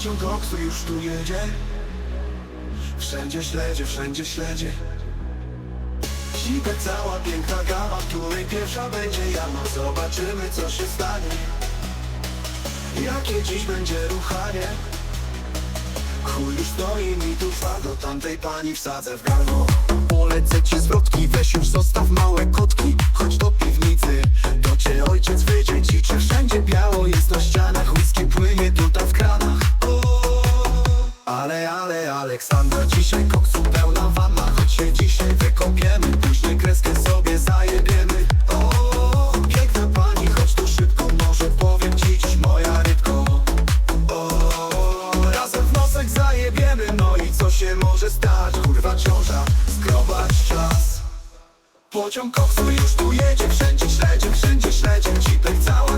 Pociąg już tu jedzie. Wszędzie śledzie, wszędzie śledzie. Zipek cała piękna gama, w której pierwsza będzie jama. Zobaczymy co się stanie. Jakie dziś będzie ruchanie? Chuj już stoi mi tu twardo Tamtej pani wsadzę w gardło Polecę ci zwrotki, weź już zostaw ciąża, skrobać czas. Pociąg koksu już tu jedzie Wszędzie śledzie, wszędzie śledzie Cipek cała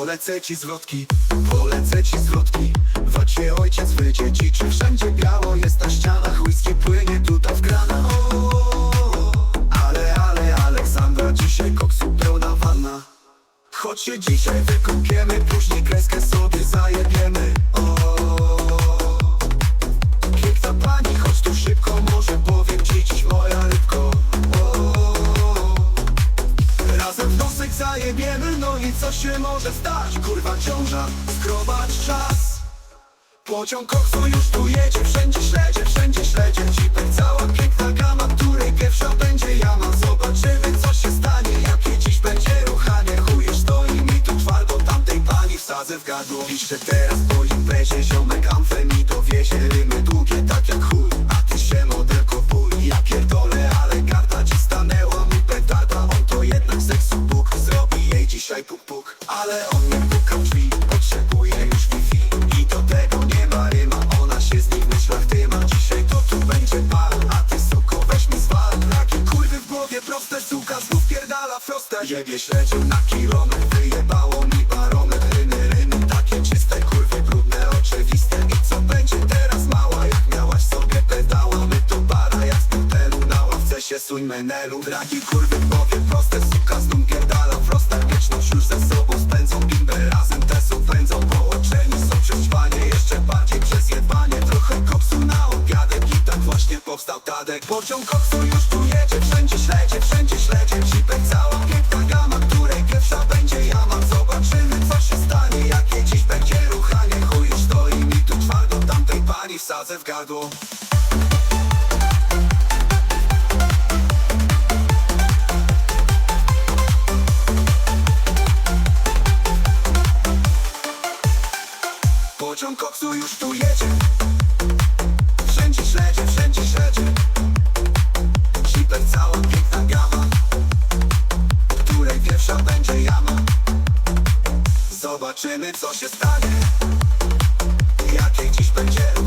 Polecę ci zwrotki, polecę ci zwrotki. Wacie ojciec wyjdzie dziczy, wszędzie biało jest na ścianach Whisky płynie tutaj w grana. O, Ale, ale Aleksandra, dzisiaj koksu pełna wanna. Choć się dzisiaj wykąpiemy, później kreskę sobie zajebiemy. O, zajebiemy, no i co się może stać? Kurwa ciąża, skrobać czas. Pociąg koksu już tu jedzie, wszędzie śledzie, wszędzie śledzie. Cipek cała piękna gama, której pierwsza będzie jama. Zobaczymy co się stanie, jakie dziś będzie ruchanie. Chuj już stoi mi tu twardo, tamtej pani wsadzę w gardło. Piszę teraz po imprezie, ziomek proste, suka znów pierdala prosta Jebie śledził na kilometr, wyjebało mi barometr. Ryny, ryny, takie czyste, kurwy brudne, oczywiste. I co będzie teraz mała, jak miałaś sobie pedała? My to para, jak z hotelu, na ławce się suń menelu Dragi kurwy głowie proste, suka znów pierdala prosta Wieczność już ze sobą spędzą, bimbę razem te są pędzą. Połączeni są przez ćwanie, jeszcze bardziej przez jebanie. Trochę koksu na obiadek i tak właśnie powstał Tadek. Pociąg koksu już tu jedzie, wszędzie śledzie, wszędzie śledzie. Cipek cała piękna gama, której pierwsza będzie jama. Zobaczymy co się stanie, jakie dziś będzie ruchanie. Chuj już stoi mi tu twardo, tamtej pani wsadzę w gardło. Pociąg koksu już tu jedzie Zobaczymy co się stanie. Jakie dziś będzie